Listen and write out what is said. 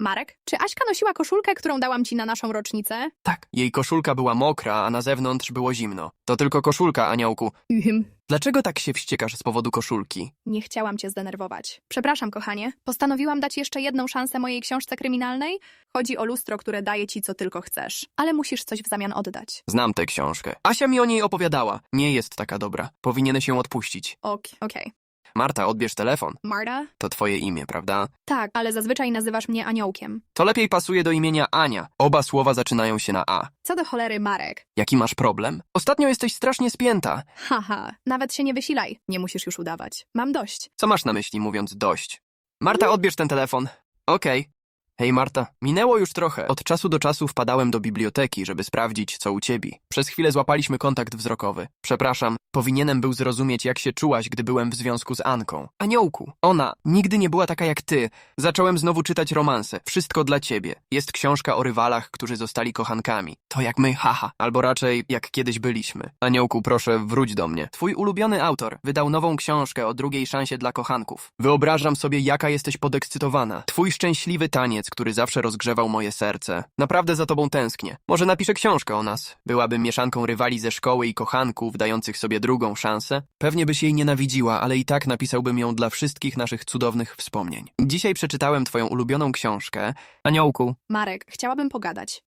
Marek, czy Aśka nosiła koszulkę, którą dałam ci na naszą rocznicę? Tak. Jej koszulka była mokra, a na zewnątrz było zimno. To tylko koszulka, aniołku. Ym. Dlaczego tak się wściekasz z powodu koszulki? Nie chciałam cię zdenerwować. Przepraszam, kochanie. Postanowiłam dać jeszcze jedną szansę mojej książce kryminalnej. Chodzi o lustro, które daje ci co tylko chcesz. Ale musisz coś w zamian oddać. Znam tę książkę. Asia mi o niej opowiadała. Nie jest taka dobra. Powinieneś ją odpuścić. Ok, okej. Marta, odbierz telefon. Marta? To twoje imię, prawda? Tak, ale zazwyczaj nazywasz mnie aniołkiem. To lepiej pasuje do imienia Ania. Oba słowa zaczynają się na A. Co do cholery, Marek? Jaki masz problem? Ostatnio jesteś strasznie spięta. Haha, nawet się nie wysilaj. Nie musisz już udawać. Mam dość. Co masz na myśli, mówiąc dość? Marta, odbierz ten telefon. Okej. Hej Marta, minęło już trochę. Od czasu do czasu wpadałem do biblioteki, żeby sprawdzić, co u ciebie. Przez chwilę złapaliśmy kontakt wzrokowy. Przepraszam, powinienem był zrozumieć, jak się czułaś, gdy byłem w związku z Anką. Aniołku, ona nigdy nie była taka jak ty. Zacząłem znowu czytać romanse. Wszystko dla ciebie. Jest książka o rywalach, którzy zostali kochankami. To jak my, haha. Albo raczej, jak kiedyś byliśmy. Aniołku, proszę, wróć do mnie. Twój ulubiony autor wydał nową książkę o drugiej szansie dla kochanków. Wyobrażam sobie, jaka jesteś podekscytowana. Twój szczęśliwy taniec, który zawsze rozgrzewał moje serce. Naprawdę za tobą tęsknię. Może napiszę książkę o nas. Byłabym mieszanką rywali ze szkoły i kochanków, dających sobie drugą szansę. Pewnie byś jej nienawidziła, ale i tak napisałbym ją dla wszystkich naszych cudownych wspomnień. Dzisiaj przeczytałem twoją ulubioną książkę. Aniołku, Marek, chciałabym pogadać.